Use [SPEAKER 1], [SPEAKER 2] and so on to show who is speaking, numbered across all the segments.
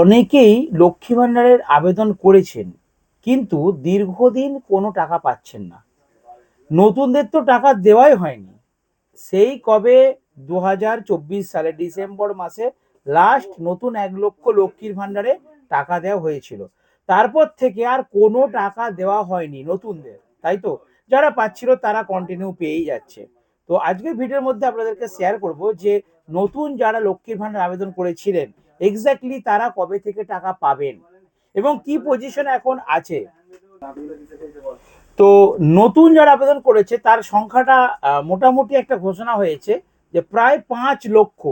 [SPEAKER 1] অনেকেই লক্ষ্মী ভাণ্ডারের আবেদন করেছেন, কিন্তু দীর্ঘদিন কোনো টাকা পাচ্ছেন না। নতুনদের তো টাকা দেওয়াই হয়নি। সেই কবে দু হাজার চব্বিশ সালে ডিসেম্বর মাসে লাস্ট নতুন এক লক্ষ লক্ষ্মীর ভাণ্ডারে টাকা দেওয়া হয়েছিল। তারপর থেকে আর কোনো টাকা দেওয়া হয়নি নতুনদের, তাই তো? যারা পাচ্ছিল তারা কন্টিনিউ পেয়েই যাচ্ছে। তো আজকের ভিডিওর মধ্যে আপনাদেরকে শেয়ার করব যে নতুন যারা লক্ষ্মীর ভাণ্ডার আবেদন করেছিলেন এক্স্যাক্টলি তারা কবে থেকে টাকা পাবেন? এবং কি পজিশন এখন আছে? তো নতুন যারা আবেদন করেছে, তার সংখ্যাটা মোটামুটি একটা ঘোষণা হয়েছে যে প্রায় পাঁচ লক্ষ।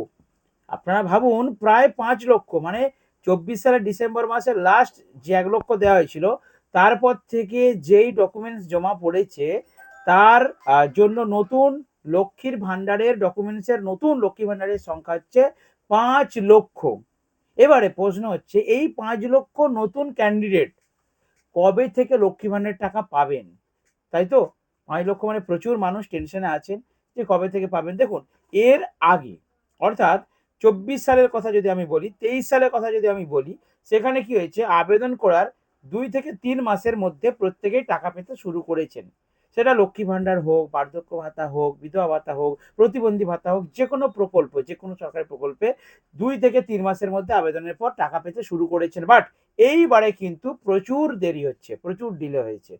[SPEAKER 1] আপনারা ভাবুন, প্রায় পাঁচ লক্ষ মানে চব্বিশ সালের ডিসেম্বর মাসের লাস্ট যে এক লক্ষ দেওয়া হয়েছিল, তারপর থেকে যেই ডকুমেন্টস জমা পড়েছে, তার জন্য নতুন লক্ষ্মীর ভাণ্ডারের ডকুমেন্টসের নতুন লক্ষ্মী ভাণ্ডারের সংখ্যা হচ্ছে পাঁচ লক্ষ। এবারে প্রশ্ন হচ্ছে, এই পাঁচ লক্ষ নতুন ক্যান্ডিডেট কবে থেকে লক্ষ্মী ভাণ্ডারের টাকা পাবেন? তাই তো? পাঁচ লক্ষ মানে প্রচুর মানুষ টেনশনে আছেন যে কবে থেকে পাবেন। দেখুন, এর আগে, অর্থাৎ চব্বিশ সালের কথা যদি আমি বলি, তেইশ সালের কথা যদি আমি বলি, সেখানে কি হয়েছে? আবেদন করার দুই থেকে তিন মাসের মধ্যে প্রত্যেকেই টাকা পেতে শুরু করেছেন। সেটা লক্ষ্মী ভাণ্ডার হোক, বার্ধক্য ভাতা হোক, বিধবা ভাতা হোক, প্রতিবন্ধী ভাতা হোক যে কোনো প্রকল্প যে কোনো সরকারি প্রকল্পে দুই থেকে তিন মাসের মধ্যে আবেদনের পর টাকা পেতে শুরু করেছেন। বাট এইবারে কিন্তু প্রচুর দেরি হচ্ছে, প্রচুর ডিলে হয়েছে।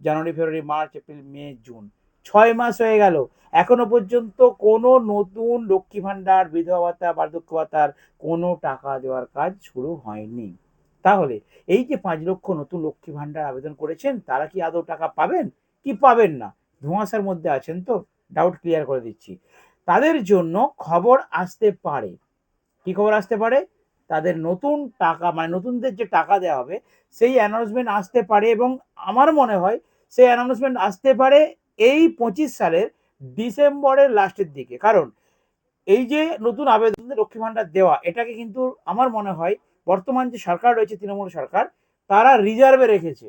[SPEAKER 1] জানুয়ারি, ফেব্রুয়ারি, মার্চ, এপ্রিল, মে, জুন। ছয় মাস হয়ে গেল। এখনও পর্যন্ত কোনো নতুন লক্ষ্মী ভাণ্ডার, বিধবা ভাতা, বার্ধক্য ভাতার কোনো টাকা দেওয়ার কাজ শুরু হয়নি। তাহলে এই যে পাঁচ লক্ষ নতুন লক্ষ্মী ভাণ্ডার আবেদন করেছেন, তারা কি আদৌ টাকা পাবেন? কি পাবেন না? ধোঁয়াশার মধ্যে আছেন তো? ডাউট ক্লিয়ার করে দিচ্ছি। তাদের জন্য খবর আসতে পারে। কি খবর আসতে পারে? তাদের নতুন টাকা মানে নতুনদের যে টাকা দেওয়া হবে, সেই অ্যানাউন্সমেন্ট আসতে পারে এবং আমার মনে হয় সেই অ্যানাউন্সমেন্ট আসতে পারে এই পঁচিশ সালের ডিসেম্বরের লাস্টের দিকে। কারণ এই যে নতুন আবেদন লক্ষ্মী ভাণ্ডার দেওয়া, এটাকে কিন্তু আমার মনে হয় বর্তমান যে সরকার রয়েছে, তৃণমূল সরকার, তারা রিজার্ভে রেখেছে।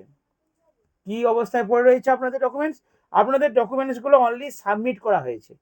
[SPEAKER 1] কি অবস্থায় পড়ে রয়েছে আপনাদের ডকুমেন্টস আপনাদের ডকুমেন্টসগুলো অনলি সাবমিট করা হয়েছে।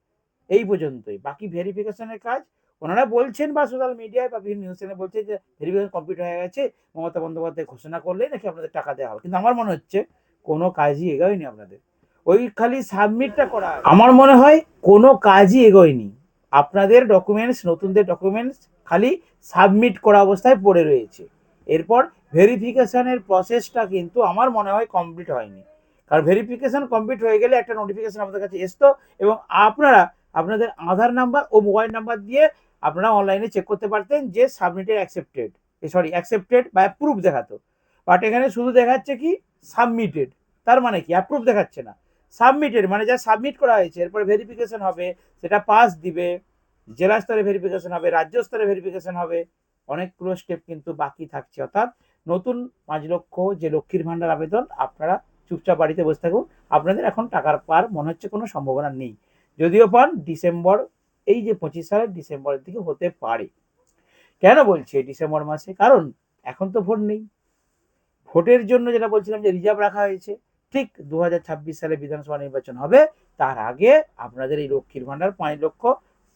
[SPEAKER 1] এই পর্যন্তই। বাকি ভেরিফিকেশনের কাজ, ওনারা বলছেন বা সোশ্যাল মিডিয়ায় বা বিভিন্ন নিউজ চ্যানেলে বলছে যে ভেরিফিকেশন কমপ্লিট হয়ে গেছে, মমতা বন্দ্যোপাধ্যায় ঘোষণা করলেই নাকি আপনাদের টাকা দেওয়া হবে। কিন্তু আমার মনে হচ্ছে কোনো কাজই এগোয়নি আপনাদের। ওই খালি সাবমিটটা করা। আমার মনে হয় কোনো কাজই এগোয়নি। আপনাদের ডকুমেন্টস নতুনদের ডকুমেন্টস খালি সাবমিট করা অবস্থায় পড়ে রয়েছে। এরপর ভেরিফিকেশানের প্রসেসটা কিন্তু আমার মনে হয় কমপ্লিট হয়নি। কারণ ভেরিফিকেশন কমপ্লিট হয়ে গেলে একটা নোটিফিকেশান আপনাদের কাছে আসতো এবং আপনারা আপনাদের আধার নাম্বার ও মোবাইল নাম্বার দিয়ে আপনারা অনলাইনে চেক করতে পারতেন যে সাবমিটেড অ্যাকসেপ্টেড সরি অ্যাকসেপ্টেড বা অ্যাপ্রুভ দেখাতো। বাট এখানে শুধু দেখাচ্ছে কি সাবমিটেড তার মানে কি? অ্যাপ্রুভ দেখাচ্ছে না। সাবমিটেড মানে যা সাবমিট করা হয়েছে, এরপরে ভেরিফিকেশন হবে, সেটা পাস দিবে, জেলা স্তরে ভেরিফিকেশন হবে, রাজ্য স্তরে ভেরিফিকেশন হবে। অনেকগুলো স্টেপ কিন্তু বাকি থাকছে। অর্থাৎ নতুন পাঁচ লক্ষ যে লক্ষ্মীর ভাণ্ডার আবেদন, আপনারা চুপচাপ বাড়িতে বসে থাকুন। আপনাদের এখন টাকার পার মনে হচ্ছে কোনো সম্ভাবনা নেই। যদিও পান ডিসেম্বর, এই যে পঁচিশ সালের ডিসেম্বরের দিকে হতে পারে। কেন বলছি ডিসেম্বর মাসে? কারণ এখন তো ভোট নেই। ভোটের জন্য যেটা বলছিলাম যে রিজার্ভ রাখা হয়েছে, ঠিক দু হাজার ছাব্বিশ সালে বিধানসভা নির্বাচন হবে। তার আগে আপনাদের এই লক্ষ্মীর ভাণ্ডার পাঁচ লক্ষ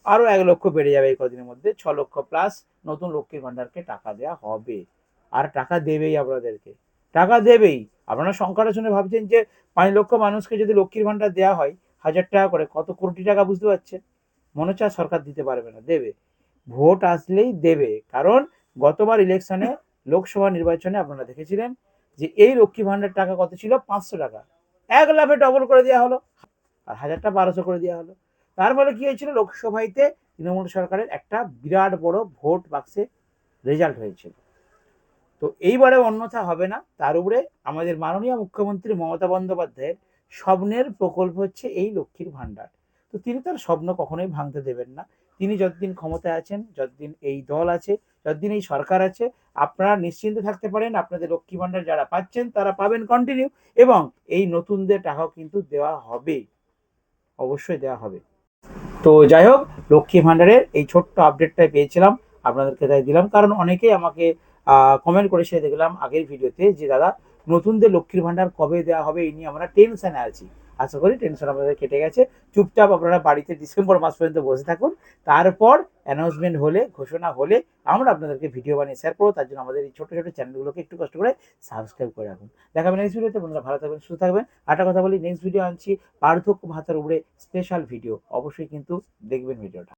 [SPEAKER 1] আরও এক লক্ষ বেড়ে যাবে এই কদিনের মধ্যে, ছ লক্ষ প্লাস নতুন লক্ষ্মীর ভাণ্ডারকে টাকা দেওয়া হবে। আর টাকা দেবেই আপনাদেরকে। টাকা দেবেই। আপনারা সংখ্যাটা শুনে ভাবছেন যে পাঁচ লক্ষ মানুষকে যদি লক্ষ্মীর ভাণ্ডার দেওয়া হয়, হাজার টাকা করে, কত কোটি টাকা বুঝতে পারছেন? মনে হচ্ছে সরকার দিতে পারবে না, দেবে। ভোট আসলেই দেবে। কারণ গতবার ইলেকশনে লোকসভা নির্বাচনে আপনারা দেখেছিলেন যে এই লক্ষ্মী ভাণ্ডার টাকা কত ছিল? পাঁচশো টাকা। এক লাফে ডবল করে দেওয়া হলো। আর হাজারটা বারোশো করে দেওয়া হলো। তার ফলে কি হয়েছিল? লোকসভাতে তৃণমূল সরকারের একটা বিরাট বড় ভোট বাক্সে রেজাল্ট হয়েছিল। তো এইবারে অন্যথা হবে না। তার উপরে আমাদের মাননীয় মুখ্যমন্ত্রী মমতা বন্দ্যোপাধ্যায়ের স্বপ্নের প্রকল্প হচ্ছে এই লক্ষ্মীর ভাণ্ডার। তো তিনি তার স্বপ্ন কখনোই ভাঙতে দেবেন না। তিনি যতদিন ক্ষমতায় আছেন, যতদিন এই দল আছে, যতদিন এই সরকার আছে, আপনারা নিশ্চিন্তে থাকতে পারেন। আপনাদের লক্ষ্মী ভাণ্ডার যারা পাচ্ছেন, তারা পাবেন কন্টিনিউ এবং এই নতুনদের টাকাও কিন্তু দেওয়া হবে। অবশ্যই দেওয়া হবে। তো যাই হোক, লক্ষ্মী ভাণ্ডারের এই ছোট্ট আপডেটটাই পেয়েছিলাম, আপনাদেরকে তাই দিলাম। কারণ অনেকেই আমাকে কমেন্ট করে সে দেখলাম আগের ভিডিওতে যে, দাদা, নতুনদের লক্ষ্মীর ভাণ্ডার কবে দেওয়া হবে? এই নিয়ে আমরা টেনশানে আছি। আশা করি টেনশন আপনাদের কেটে গেছে। চুপচাপ আপনারা বাড়িতে ডিসেম্বর মাস পর্যন্ত বসে থাকুন। তারপর অ্যানাউন্সমেন্ট হলে, ঘোষণা হলে আমরা আপনাদেরকে ভিডিও বানিয়ে শেয়ার করব। তার জন্য আমাদের এই ছোটো ছোটো চ্যানেলগুলোকে একটু কষ্ট করে সাবস্ক্রাইব করে রাখুন। দেখাবেন নেক্সট ভিডিওতে বন্ধুরা ভালো থাকবেন, সুস্থ থাকবেন। একটা কথা বলি নেক্সট ভিডিও আনছি পার্থক্য ভাতার উপরে স্পেশাল ভিডিও অবশ্যই কিন্তু দেখবেন ভিডিওটা